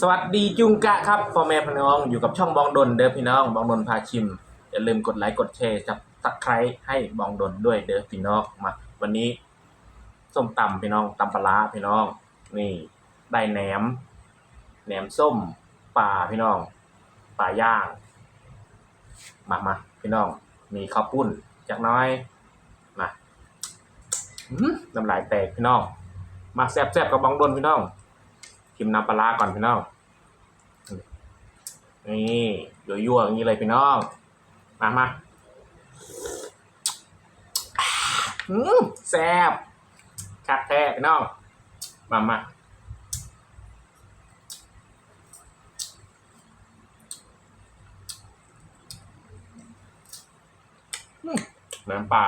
สวัสดีจุงกะครับพ่อแม่พี่น้องอยู่กับช่องบองดนเด้อพี่น้องบองดนพาชิมอย่าลืมกดไลค์กดแชร์จับตักไครให้บองดนด้วยเด้อพี่น้องมา วันนี้ส้มตำพี่น้องตำปลาพี่น้อง นี่ได้แหนมแหนมส้มปลาพี่น้องปลาย่าง มามาพี่น้อง มีข้าวปุ้นจากน้อยมาน้ำลายแตกพี่น้อง มาแซ่บๆกับบองดนพี่น้อง ชิมน้ำปลาก่อนพี่น้อง นี่ยั่วๆอย่างนี้เลยพี่น้อง มามาอืมแซ่บคักแท้พี่น้อง มามาน้ำปลา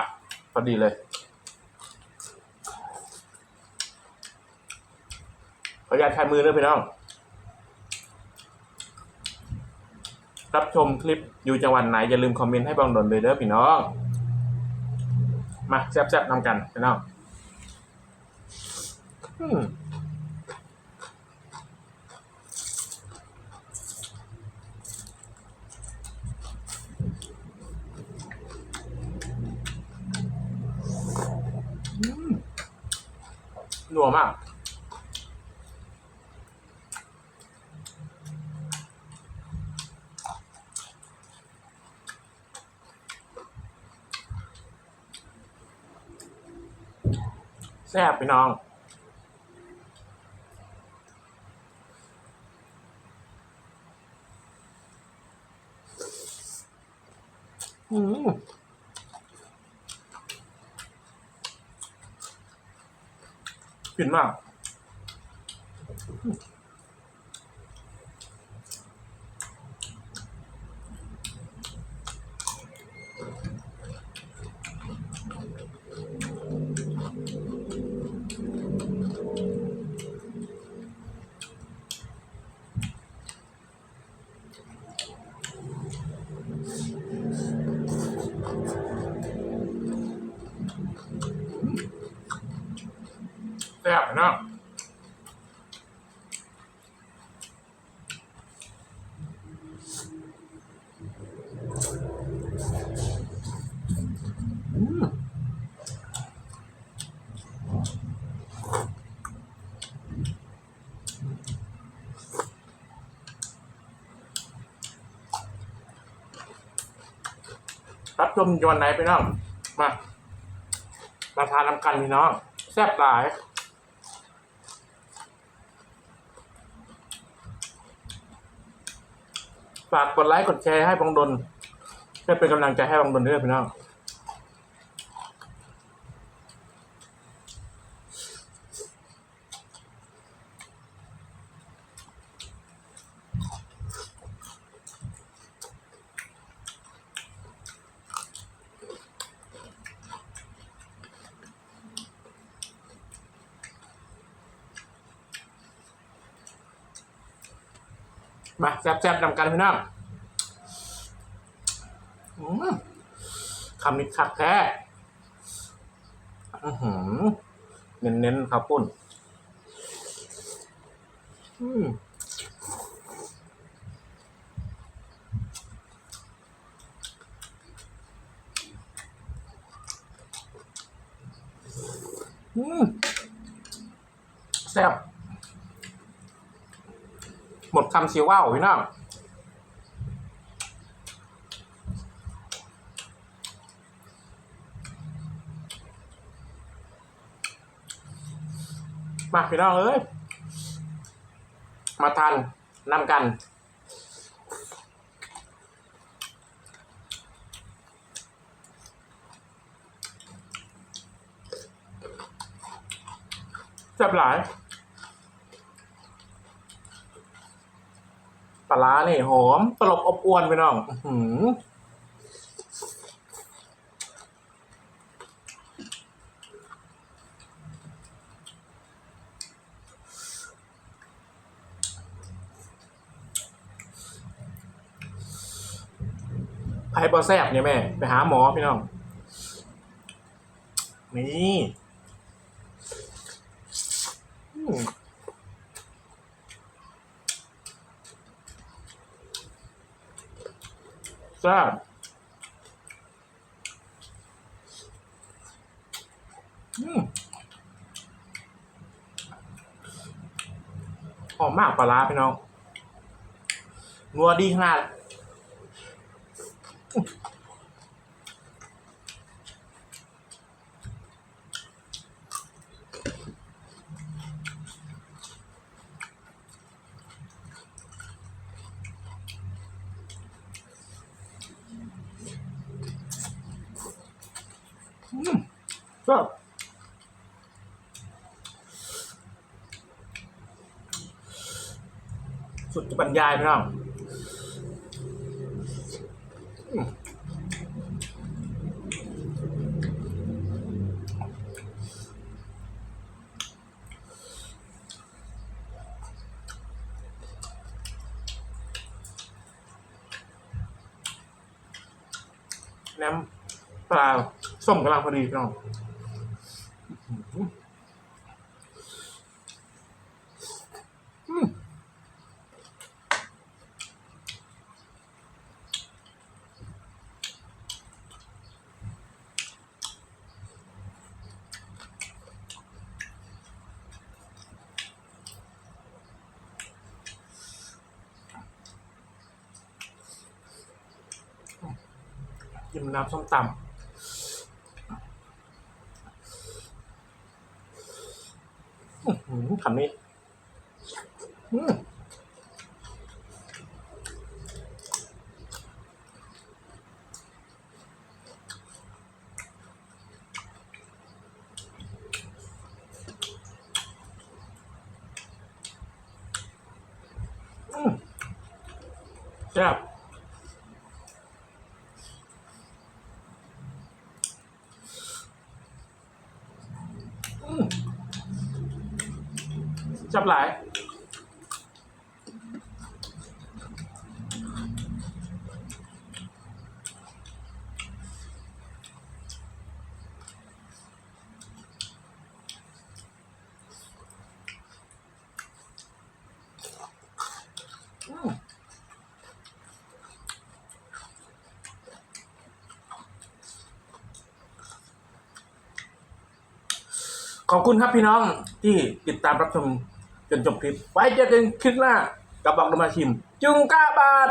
พอดีเลย ขออนุญาตใช้มือด้วยพี่น้อง รับชมคลิปอยู่จังหวัดไหน อย่าลืมคอมเมนต์ให้บองดนเลยเด้อพี่น้อง มาแซ่บๆนำกันพี่น้องอืมอืมนัวมาก ซ่บพี่น้องอืมขึ้นมาก แซ่บพี่น้องอืมรับชมจวัดไหนพี่น้อง มา มาทานน้ำกันพี่น้อง แซ่บหลาย ฝากกดไลค์กดแชร์ให้บังดนเพื่อเป็นกำลังใจให้บังดนด้วยพี่น้อง มาแซ่บๆนำกันพี่น้องคำนี้คักแท้เน้นๆครับปุ้นอืมแซ่บ หมดคำเสียวว่าวพี่น้องมาพี่น้องเอ้ย มาทานนำกันแซ่บหลายาร้าเนี่ยหอมตลบอบอวนไปน้องหือไผ่บอแซบเนี่ยแม่ ไปหาหมอพี่น้อง นี่อืม จ้าอืมหอมมากปลาร้าพี่น้องนัวดีขนาด อืมก็สุดจะบรรยายพี่น้องน้ำเปล่า ส้มกำลังพอดีพี่น้องกินน้ำส้มตำ อื้อหือคำนี้อืมอืมแซ่บ จับหลายขอบคุณครับพี่น้องที่ติดตามรับชม จนจบคลิป ไว้เจอกันคลิปหน้ากับบอกดมาชิม จุงกาบาท